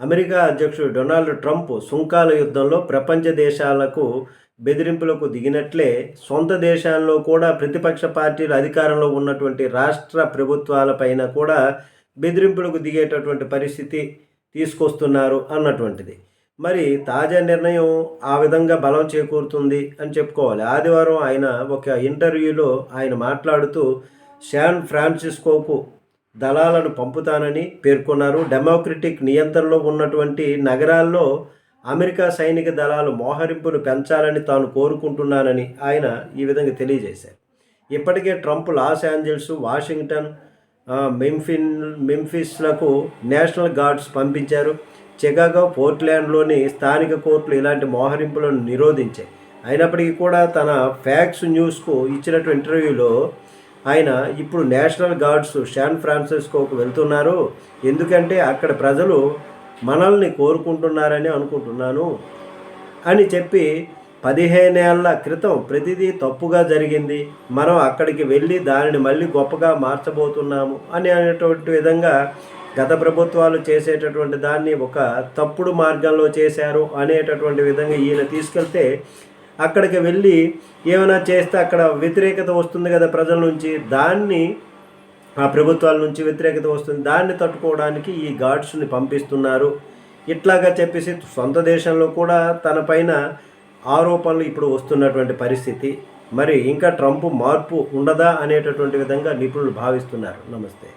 America అధ్యక్షుడు Donald Trump సుంకాల యుద్ధంలో ప్రపంచ దేశాలకు బెదిరింపులకు దిగినట్లే సొంత దేశాల్లో కూడా ప్రతిపక్ష పార్టీలు అధికారంలో ఉన్నటువంటి రాష్ట్ర ప్రభుత్వాలపైన కూడా బెదిరింపులకు దిగేటటువంటి పరిస్థితి తీసుకొస్తున్నారు అన్నటువంటిది. మరి తాజా నిర్ణయం ఆ విధంగా బలం చేకూరుతుంది అని చెప్పుకోవాలి. ఆదివారం ఆయన ఒక ఇంటర్వ్యూలో ఆయన మాట్లాడుతూ శాన్ ఫ్రాన్సిస్కోకు దళాలను పంపుతానని పేర్కొన్నారు. డెమోక్రటిక్ నియంత్రణలో ఉన్నటువంటి నగరాల్లో అమెరికా సైనిక దళాలు మోహరింపును పెంచాలని తాను కోరుకుంటున్నానని ఆయన ఈ విధంగా తెలియజేశారు. ఇప్పటికే ట్రంప్ లాస్ ఏంజల్స్ వాషింగ్టన్ మెంఫిన్ మెంఫిస్లకు నేషనల్ గార్డ్స్ పంపించారు. చికాగో పోర్ట్లాండ్లోని స్థానిక కోర్టులు ఇలాంటి మోహరింపులను నిరోధించాయి. అయినప్పటికీ కూడా తన ఫ్యాక్స్ న్యూస్కు ఇచ్చినటువంటి ఇంటర్వ్యూలో ఆయన ఇప్పుడు నేషనల్ గార్డ్స్ శాన్ ఫ్రాన్సిస్కోకు వెళ్తున్నారు. ఎందుకంటే అక్కడ ప్రజలు మనల్ని కోరుకుంటున్నారని అనుకుంటున్నాను అని చెప్పి పదిహేనేళ్ళ క్రితం ప్రతిదీ తప్పుగా జరిగింది. మనం అక్కడికి వెళ్ళి దానిని మళ్ళీ గొప్పగా మార్చబోతున్నాము అని అనేటువంటి విధంగా గత ప్రభుత్వాలు చేసేటటువంటి దాన్ని ఒక తప్పుడు మార్గంలో చేశారు అనేటటువంటి విధంగా ఈయన తీసుకెళ్తే అక్కడికి వెళ్ళి ఏమైనా చేస్తే అక్కడ వ్యతిరేకత వస్తుంది కదా ప్రజల నుంచి దాన్ని ఆ ప్రభుత్వాల నుంచి వ్యతిరేకత వస్తుంది. దాన్ని తట్టుకోవడానికి ఈ గాడ్స్ని పంపిస్తున్నారు. ఇట్లాగా చెప్పేసి సొంత దేశంలో కూడా తన పైన ఆరోపణలు ఇప్పుడు వస్తున్నటువంటి పరిస్థితి. మరి ఇంకా ట్రంప్ మార్పు ఉండదా అనేటటువంటి విధంగా నిపుణులు భావిస్తున్నారు. నమస్తే.